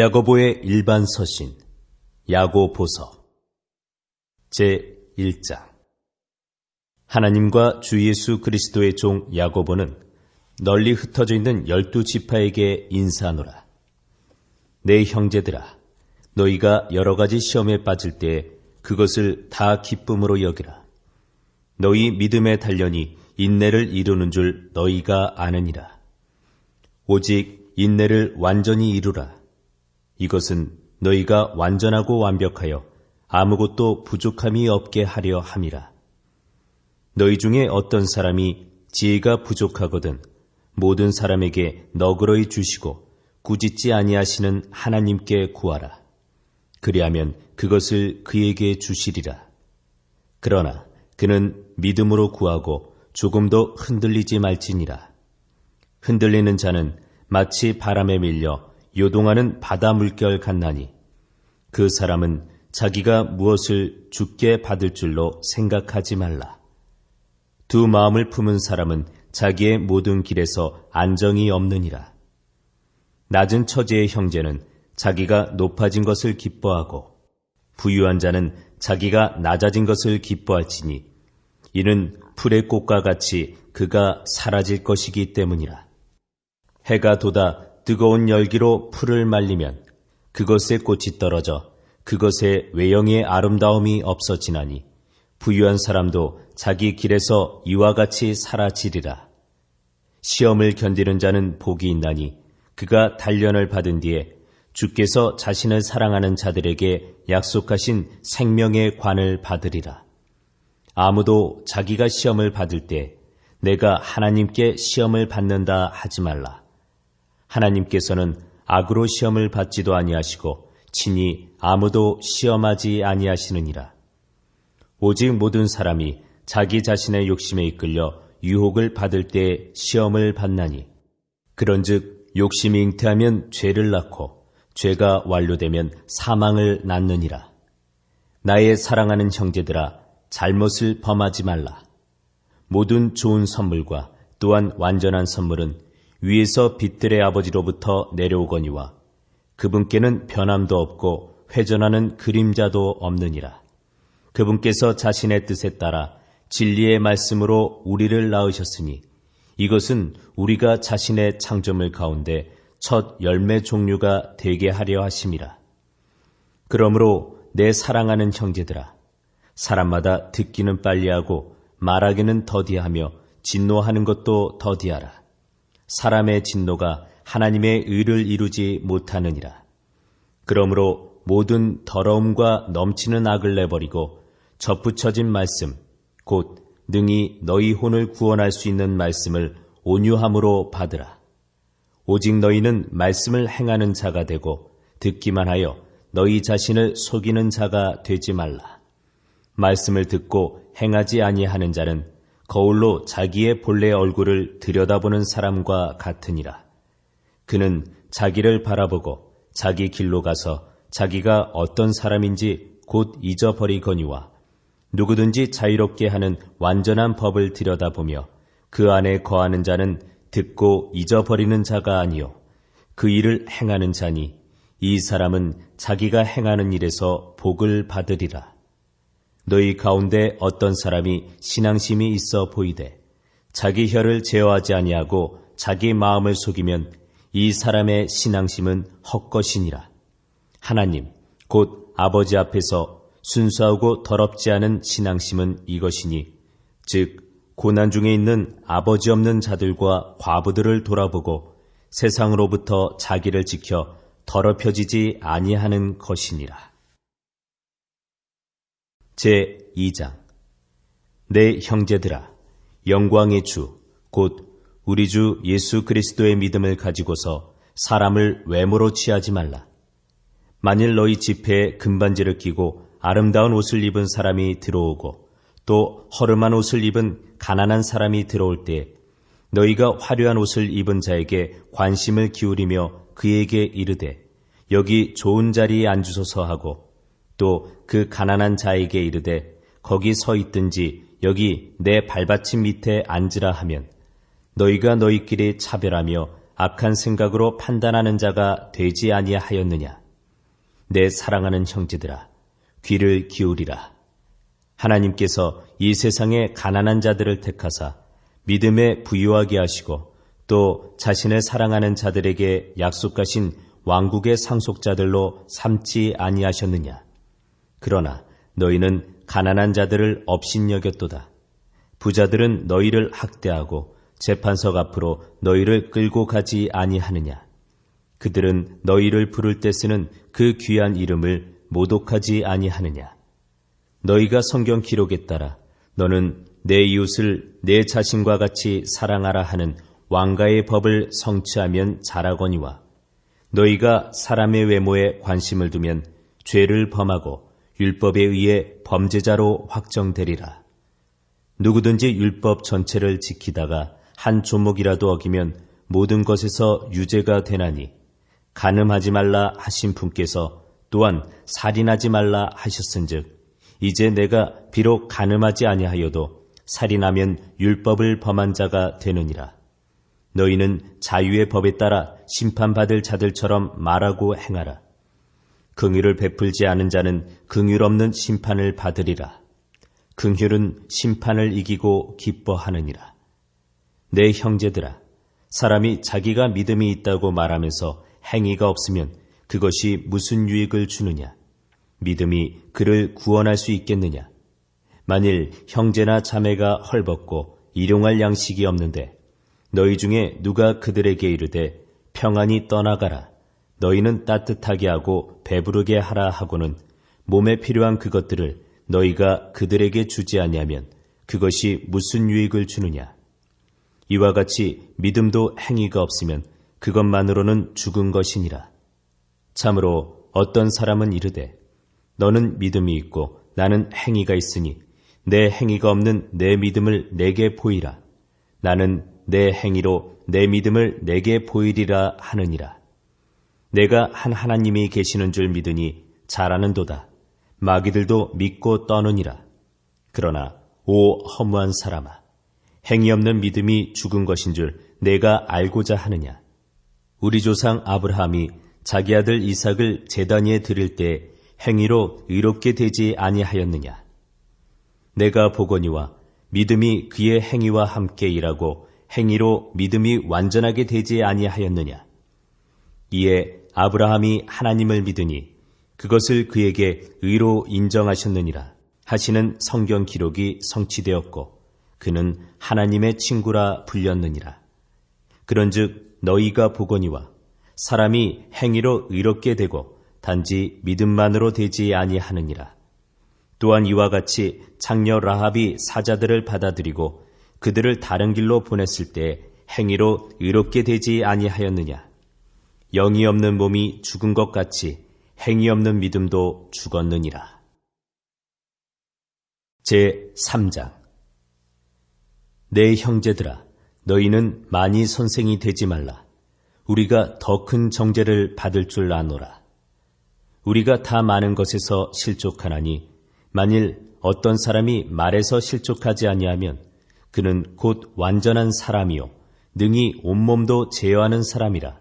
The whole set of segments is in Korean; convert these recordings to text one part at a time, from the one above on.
야고보의 일반 서신 야고보서 제 1장 하나님과 주 예수 그리스도의 종 야고보는 널리 흩어져 있는 열두 지파에게 인사하노라. 내 형제들아, 너희가 여러 가지 시험에 빠질 때 그것을 다 기쁨으로 여기라. 너희 믿음의 단련이 인내를 이루는 줄 너희가 아느니라. 오직 인내를 완전히 이루라. 이것은 너희가 완전하고 완벽하여 아무것도 부족함이 없게 하려 함이라. 너희 중에 어떤 사람이 지혜가 부족하거든 모든 사람에게 너그러이 주시고 꾸짖지 아니하시는 하나님께 구하라. 그리하면 그것을 그에게 주시리라. 그러나 그는 믿음으로 구하고 조금도 흔들리지 말지니라. 흔들리는 자는 마치 바람에 밀려 요동하는 바다 물결 같나니 그 사람은 자기가 무엇을 죽게 받을 줄로 생각하지 말라. 두 마음을 품은 사람은 자기의 모든 길에서 안정이 없느니라. 낮은 처지의 형제는 자기가 높아진 것을 기뻐하고 부유한 자는 자기가 낮아진 것을 기뻐할지니 이는 풀의 꽃과 같이 그가 사라질 것이기 때문이라. 해가 돋아 뜨거운 열기로 풀을 말리면 그것의 꽃이 떨어져 그것의 외형의 아름다움이 없어지나니 부유한 사람도 자기 길에서 이와 같이 사라지리라. 시험을 견디는 자는 복이 있나니 그가 단련을 받은 뒤에 주께서 자신을 사랑하는 자들에게 약속하신 생명의 관을 받으리라. 아무도 자기가 시험을 받을 때 내가 하나님께 시험을 받는다 하지 말라. 하나님께서는 악으로 시험을 받지도 아니하시고 친히 아무도 시험하지 아니하시느니라. 오직 모든 사람이 자기 자신의 욕심에 이끌려 유혹을 받을 때 시험을 받나니 그런즉 욕심이 잉태하면 죄를 낳고 죄가 완료되면 사망을 낳느니라. 나의 사랑하는 형제들아 잘못을 범하지 말라. 모든 좋은 선물과 또한 완전한 선물은 위에서 빛들의 아버지로부터 내려오거니와 그분께는 변함도 없고 회전하는 그림자도 없느니라. 그분께서 자신의 뜻에 따라 진리의 말씀으로 우리를 낳으셨으니 이것은 우리가 자신의 창조물 가운데 첫 열매 종류가 되게 하려 하심이라. 그러므로 내 사랑하는 형제들아, 사람마다 듣기는 빨리하고 말하기는 더디하며 진노하는 것도 더디하라. 사람의 진노가 하나님의 의를 이루지 못하느니라. 그러므로 모든 더러움과 넘치는 악을 내버리고 접붙여진 말씀, 곧 능히 너희 혼을 구원할 수 있는 말씀을 온유함으로 받으라. 오직 너희는 말씀을 행하는 자가 되고 듣기만 하여 너희 자신을 속이는 자가 되지 말라. 말씀을 듣고 행하지 아니하는 자는 거울로 자기의 본래 얼굴을 들여다보는 사람과 같으니라. 그는 자기를 바라보고 자기 길로 가서 자기가 어떤 사람인지 곧 잊어버리거니와 누구든지 자유롭게 하는 완전한 법을 들여다보며 그 안에 거하는 자는 듣고 잊어버리는 자가 아니요 그 일을 행하는 자니 이 사람은 자기가 행하는 일에서 복을 받으리라. 너희 가운데 어떤 사람이 신앙심이 있어 보이되 자기 혀를 제어하지 아니하고 자기 마음을 속이면 이 사람의 신앙심은 헛것이니라. 하나님, 곧 아버지 앞에서 순수하고 더럽지 않은 신앙심은 이것이니, 즉, 고난 중에 있는 아버지 없는 자들과 과부들을 돌아보고 세상으로부터 자기를 지켜 더럽혀지지 아니하는 것이니라. 제 2장 내 형제들아 영광의 주 곧 우리 주 예수 그리스도의 믿음을 가지고서 사람을 외모로 취하지 말라. 만일 너희 집회에 금반지를 끼고 아름다운 옷을 입은 사람이 들어오고 또 허름한 옷을 입은 가난한 사람이 들어올 때 너희가 화려한 옷을 입은 자에게 관심을 기울이며 그에게 이르되 여기 좋은 자리에 앉으소서 하고 또 그 가난한 자에게 이르되 거기 서 있든지 여기 내 발받침 밑에 앉으라 하면 너희가 너희끼리 차별하며 악한 생각으로 판단하는 자가 되지 아니하였느냐? 내 사랑하는 형제들아, 귀를 기울이라. 하나님께서 이 세상의 가난한 자들을 택하사 믿음에 부유하게 하시고 또 자신을 사랑하는 자들에게 약속하신 왕국의 상속자들로 삼지 아니하셨느냐? 그러나 너희는 가난한 자들을 업신여겼도다. 부자들은 너희를 학대하고 재판석 앞으로 너희를 끌고 가지 아니하느냐? 그들은 너희를 부를 때 쓰는 그 귀한 이름을 모독하지 아니하느냐? 너희가 성경 기록에 따라 너는 내 이웃을 내 자신과 같이 사랑하라 하는 왕가의 법을 성취하면 잘하거니와 너희가 사람의 외모에 관심을 두면 죄를 범하고 율법에 의해 범죄자로 확정되리라. 누구든지 율법 전체를 지키다가 한 조목이라도 어기면 모든 것에서 유죄가 되나니 간음하지 말라 하신 분께서 또한 살인하지 말라 하셨은즉 이제 내가 비록 간음하지 아니하여도 살인하면 율법을 범한 자가 되느니라. 너희는 자유의 법에 따라 심판받을 자들처럼 말하고 행하라. 긍휼을 베풀지 않은 자는 긍휼 없는 심판을 받으리라. 긍휼은 심판을 이기고 기뻐하느니라. 내 형제들아, 사람이 자기가 믿음이 있다고 말하면서 행위가 없으면 그것이 무슨 유익을 주느냐? 믿음이 그를 구원할 수 있겠느냐? 만일 형제나 자매가 헐벗고 일용할 양식이 없는데 너희 중에 누가 그들에게 이르되 평안히 떠나가라. 너희는 따뜻하게 하고 배부르게 하라 하고는 몸에 필요한 그것들을 너희가 그들에게 주지 아니하면 그것이 무슨 유익을 주느냐? 이와 같이 믿음도 행위가 없으면 그것만으로는 죽은 것이니라. 참으로 어떤 사람은 이르되 너는 믿음이 있고 나는 행위가 있으니 내 행위가 없는 내 믿음을 내게 보이라. 나는 내 행위로 내 믿음을 내게 보이리라 하느니라. 내가 한 하나님이 계시는 줄 믿으니 잘하는 도다. 마귀들도 믿고 떠느니라. 그러나 오 허무한 사람아, 행위 없는 믿음이 죽은 것인 줄 내가 알고자 하느냐. 우리 조상 아브라함이 자기 아들 이삭을 제단 위에 드릴 때 행위로 의롭게 되지 아니하였느냐. 내가 보거니와 믿음이 그의 행위와 함께 일하고 행위로 믿음이 완전하게 되지 아니하였느냐. 이에 아브라함이 하나님을 믿으니 그것을 그에게 의로 인정하셨느니라 하시는 성경 기록이 성취되었고 그는 하나님의 친구라 불렸느니라. 그런즉 너희가 보거니와 사람이 행위로 의롭게 되고 단지 믿음만으로 되지 아니하느니라. 또한 이와 같이 장녀 라합이 사자들을 받아들이고 그들을 다른 길로 보냈을 때 행위로 의롭게 되지 아니하였느냐. 영이 없는 몸이 죽은 것 같이 행위 없는 믿음도 죽었느니라. 제 3장 내 형제들아, 너희는 많이 선생이 되지 말라. 우리가 더 큰 정죄를 받을 줄 아노라. 우리가 다 많은 것에서 실족하나니 만일 어떤 사람이 말에서 실족하지 아니하면 그는 곧 완전한 사람이요 능히 온몸도 제어하는 사람이라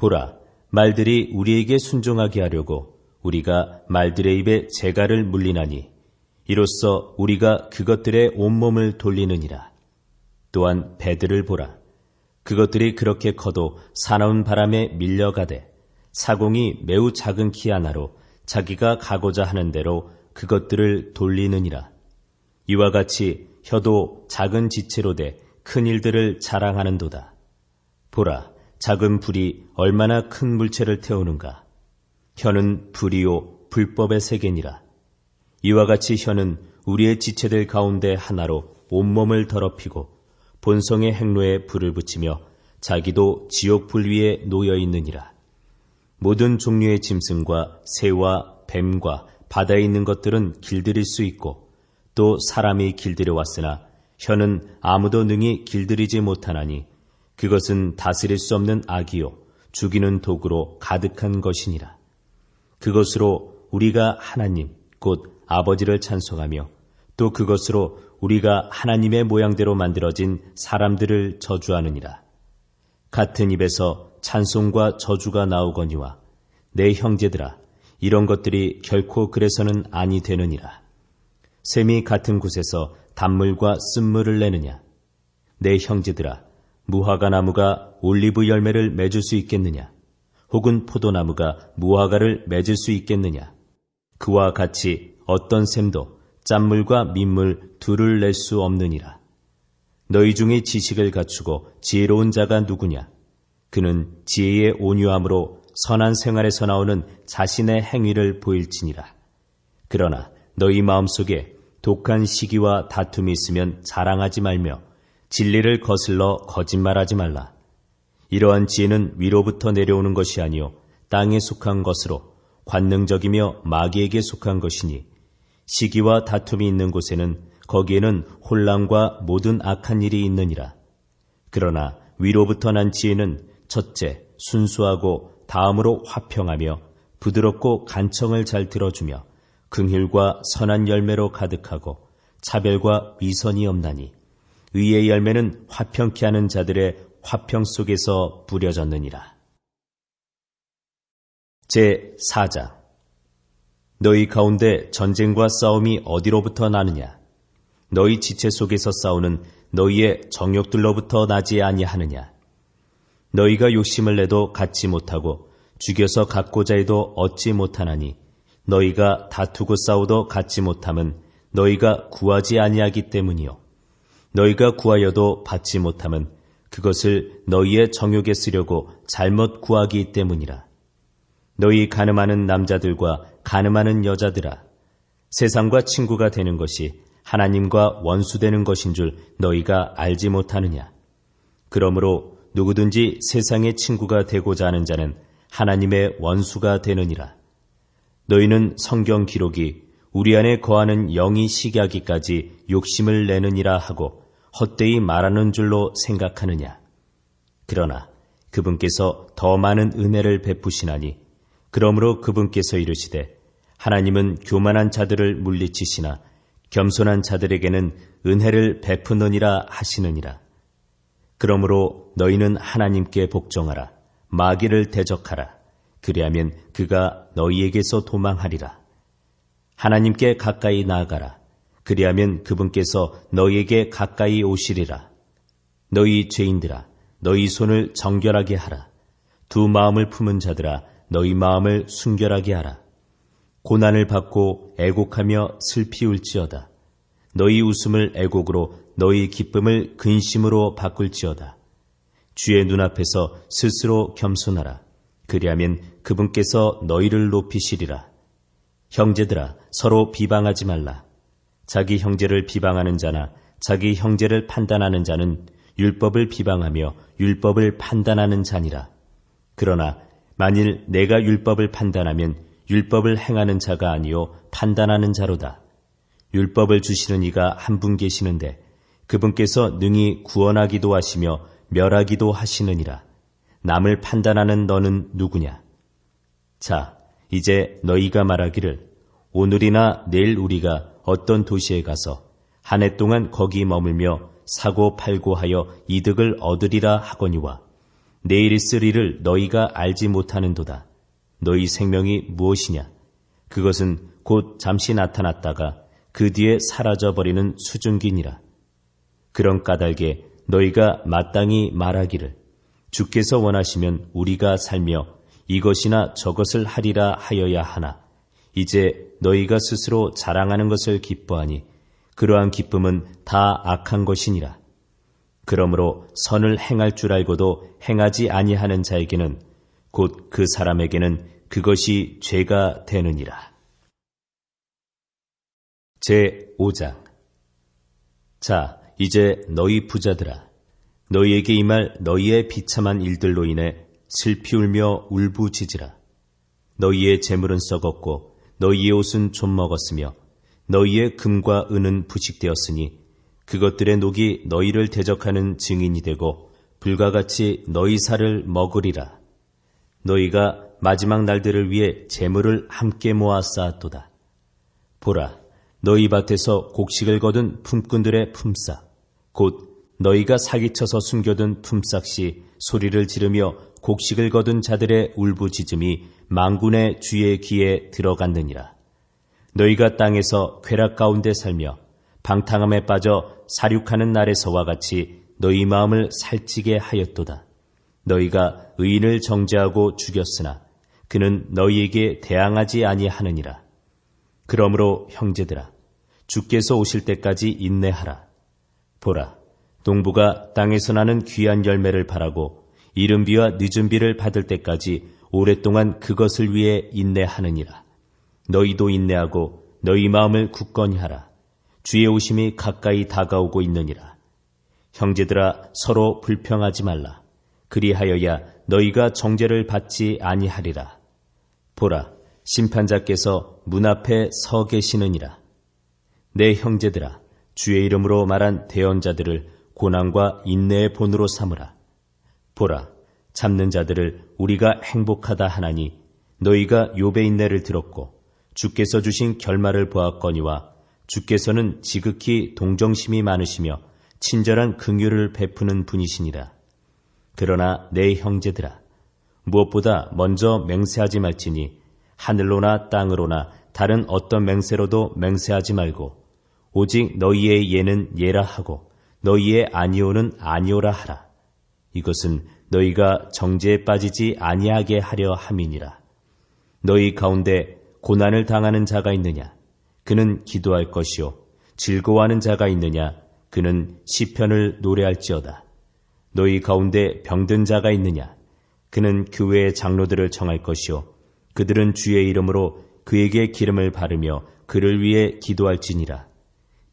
보라 말들이 우리에게 순종하게 하려고 우리가 말들의 입에 재갈을 물리나니 이로써 우리가 그것들의 온몸을 돌리느니라 또한 배들을 보라 그것들이 그렇게 커도 사나운 바람에 밀려가되 사공이 매우 작은 키 하나로 자기가 가고자 하는 대로 그것들을 돌리느니라. 이와 같이 혀도 작은 지체로 돼 큰 일들을 자랑하는도다. 보라, 작은 불이 얼마나 큰 물체를 태우는가. 혀는 불이요 불법의 세계니라. 이와 같이 혀는 우리의 지체들 가운데 하나로 온몸을 더럽히고 본성의 행로에 불을 붙이며 자기도 지옥 불 위에 놓여 있느니라. 모든 종류의 짐승과 새와 뱀과 바다에 있는 것들은 길들일 수 있고 또 사람이 길들여 왔으나 혀는 아무도 능히 길들이지 못하나니 그것은 다스릴 수 없는 악이요 죽이는 도구로 가득한 것이니라. 그것으로 우리가 하나님 곧 아버지를 찬송하며 또 그것으로 우리가 하나님의 모양대로 만들어진 사람들을 저주하느니라. 같은 입에서 찬송과 저주가 나오거니와 내 형제들아 이런 것들이 결코 그래서는 아니 되느니라. 샘이 같은 곳에서 단물과 쓴물을 내느냐? 내 형제들아 무화과 나무가 올리브 열매를 맺을 수 있겠느냐? 혹은 포도나무가 무화과를 맺을 수 있겠느냐? 그와 같이 어떤 샘도 짠물과 민물 둘을 낼 수 없느니라. 너희 중에 지식을 갖추고 지혜로운 자가 누구냐? 그는 지혜의 온유함으로 선한 생활에서 나오는 자신의 행위를 보일지니라. 그러나 너희 마음속에 독한 시기와 다툼이 있으면 자랑하지 말며 진리를 거슬러 거짓말하지 말라. 이러한 지혜는 위로부터 내려오는 것이 아니요 땅에 속한 것으로 관능적이며 마귀에게 속한 것이니 시기와 다툼이 있는 곳에는 거기에는 혼란과 모든 악한 일이 있느니라. 그러나 위로부터 난 지혜는 첫째 순수하고 다음으로 화평하며 부드럽고 간청을 잘 들어주며 긍휼과 선한 열매로 가득하고 차별과 위선이 없나니 의의 열매는 화평케 하는 자들의 화평 속에서 뿌려졌느니라. 제 4장 너희 가운데 전쟁과 싸움이 어디로부터 나느냐? 너희 지체 속에서 싸우는 너희의 정욕들로부터 나지 아니하느냐? 너희가 욕심을 내도 갖지 못하고 죽여서 갖고자 해도 얻지 못하나니 너희가 다투고 싸우도 갖지 못함은 너희가 구하지 아니하기 때문이요. 너희가 구하여도 받지 못함은 그것을 너희의 정욕에 쓰려고 잘못 구하기 때문이라. 너희 가늠하는 남자들과 가늠하는 여자들아, 세상과 친구가 되는 것이 하나님과 원수되는 것인 줄 너희가 알지 못하느냐. 그러므로 누구든지 세상의 친구가 되고자 하는 자는 하나님의 원수가 되느니라. 너희는 성경 기록이 우리 안에 거하는 영이 시기하기까지 욕심을 내느니라 하고 헛되이 말하는 줄로 생각하느냐. 그러나 그분께서 더 많은 은혜를 베푸시나니 그러므로 그분께서 이르시되 하나님은 교만한 자들을 물리치시나 겸손한 자들에게는 은혜를 베푸느니라 하시느니라. 그러므로 너희는 하나님께 복종하라. 마귀를 대적하라. 그리하면 그가 너희에게서 도망하리라. 하나님께 가까이 나아가라. 그리하면 그분께서 너희에게 가까이 오시리라. 너희 죄인들아, 너희 손을 정결하게 하라. 두 마음을 품은 자들아, 너희 마음을 순결하게 하라. 고난을 받고 애곡하며 슬피 울지어다. 너희 웃음을 애곡으로 너희 기쁨을 근심으로 바꿀지어다. 주의 눈앞에서 스스로 겸손하라. 그리하면 그분께서 너희를 높이시리라. 형제들아, 서로 비방하지 말라. 자기 형제를 비방하는 자나 자기 형제를 판단하는 자는 율법을 비방하며 율법을 판단하는 자니라. 그러나 만일 내가 율법을 판단하면 율법을 행하는 자가 아니요 판단하는 자로다. 율법을 주시는 이가 한 분 계시는데 그분께서 능히 구원하기도 하시며 멸하기도 하시느니라. 남을 판단하는 너는 누구냐? 자, 이제 너희가 말하기를 오늘이나 내일 우리가 어떤 도시에 가서 한 해 동안 거기 머물며 사고 팔고 하여 이득을 얻으리라 하거니와 내일 일을 너희가 알지 못하는도다. 너희 생명이 무엇이냐? 그것은 곧 잠시 나타났다가 그 뒤에 사라져버리는 수증기니라. 그런 까닭에 너희가 마땅히 말하기를 주께서 원하시면 우리가 살며 이것이나 저것을 하리라 하여야 하나 이제 너희가 스스로 자랑하는 것을 기뻐하니 그러한 기쁨은 다 악한 것이니라. 그러므로 선을 행할 줄 알고도 행하지 아니하는 자에게는 곧 그 사람에게는 그것이 죄가 되느니라. 제 5장 자, 이제 너희 부자들아, 너희에게 임할 너희의 비참한 일들로 인해 슬피 울며 울부짖으라. 너희의 재물은 썩었고 너희의 옷은 좀 먹었으며 너희의 금과 은은 부식되었으니 그것들의 녹이 너희를 대적하는 증인이 되고 불과 같이 너희 살을 먹으리라. 너희가 마지막 날들을 위해 재물을 함께 모아 쌓았도다. 보라, 너희 밭에서 곡식을 거둔 품꾼들의 품삯, 곧 너희가 사기쳐서 숨겨둔 품삯이 소리를 지르며 곡식을 거둔 자들의 울부짖음이 망군의 주의 귀에 들어갔느니라. 너희가 땅에서 쾌락 가운데 살며 방탕함에 빠져 사륙하는 날에서와 같이 너희 마음을 살찌게 하였도다. 너희가 의인을 정죄하고 죽였으나 그는 너희에게 대항하지 아니하느니라. 그러므로 형제들아 주께서 오실 때까지 인내하라. 보라 농부가 땅에서 나는 귀한 열매를 바라고 이른 비와 늦은 비를 받을 때까지 오랫동안 그것을 위해 인내하느니라. 너희도 인내하고 너희 마음을 굳건히 하라. 주의 오심이 가까이 다가오고 있느니라. 형제들아 서로 불평하지 말라. 그리하여야 너희가 정죄를 받지 아니하리라. 보라 심판자께서 문 앞에 서 계시느니라. 내 형제들아 주의 이름으로 말한 대언자들을 고난과 인내의 본으로 삼으라. 보라 참는 자들을 우리가 행복하다 하나니 너희가 욥의 인내를 들었고 주께서 주신 결말을 보았거니와 주께서는 지극히 동정심이 많으시며 친절한 긍휼을 베푸는 분이시니라. 그러나 내 형제들아 무엇보다 먼저 맹세하지 말지니 하늘로나 땅으로나 다른 어떤 맹세로도 맹세하지 말고 오직 너희의 예는 예라 하고 너희의 아니오는 아니오라 하라. 이것은 너희가 정죄에 빠지지 아니하게 하려 함이니라. 너희 가운데 고난을 당하는 자가 있느냐? 그는 기도할 것이요. 즐거워하는 자가 있느냐? 그는 시편을 노래할지어다. 너희 가운데 병든 자가 있느냐? 그는 교회의 장로들을 청할 것이요. 그들은 주의 이름으로 그에게 기름을 바르며 그를 위해 기도할지니라.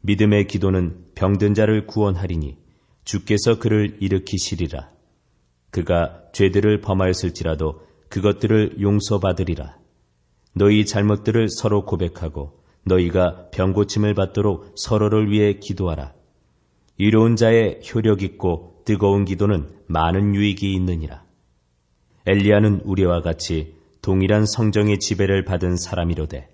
믿음의 기도는 병든 자를 구원하리니 주께서 그를 일으키시리라. 그가 죄들을 범하였을지라도 그것들을 용서받으리라. 너희 잘못들을 서로 고백하고 너희가 병고침을 받도록 서로를 위해 기도하라. 이로운 자의 효력 있고 뜨거운 기도는 많은 유익이 있느니라. 엘리야는 우리와 같이 동일한 성정의 지배를 받은 사람이로되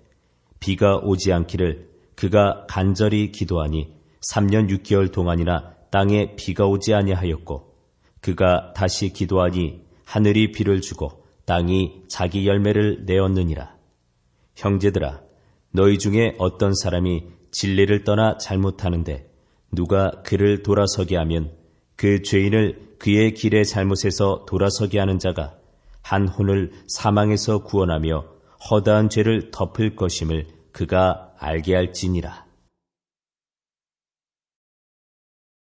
비가 오지 않기를 그가 간절히 기도하니 3년 6개월 동안이나 땅에 비가 오지 아니하였고 그가 다시 기도하니 하늘이 비를 주고 땅이 자기 열매를 내었느니라. 형제들아 너희 중에 어떤 사람이 진리를 떠나 잘못하는데 누가 그를 돌아서게 하면 그 죄인을 그의 길의 잘못에서 돌아서게 하는 자가 한 혼을 사망에서 구원하며 허다한 죄를 덮을 것임을 그가 알게 할지니라.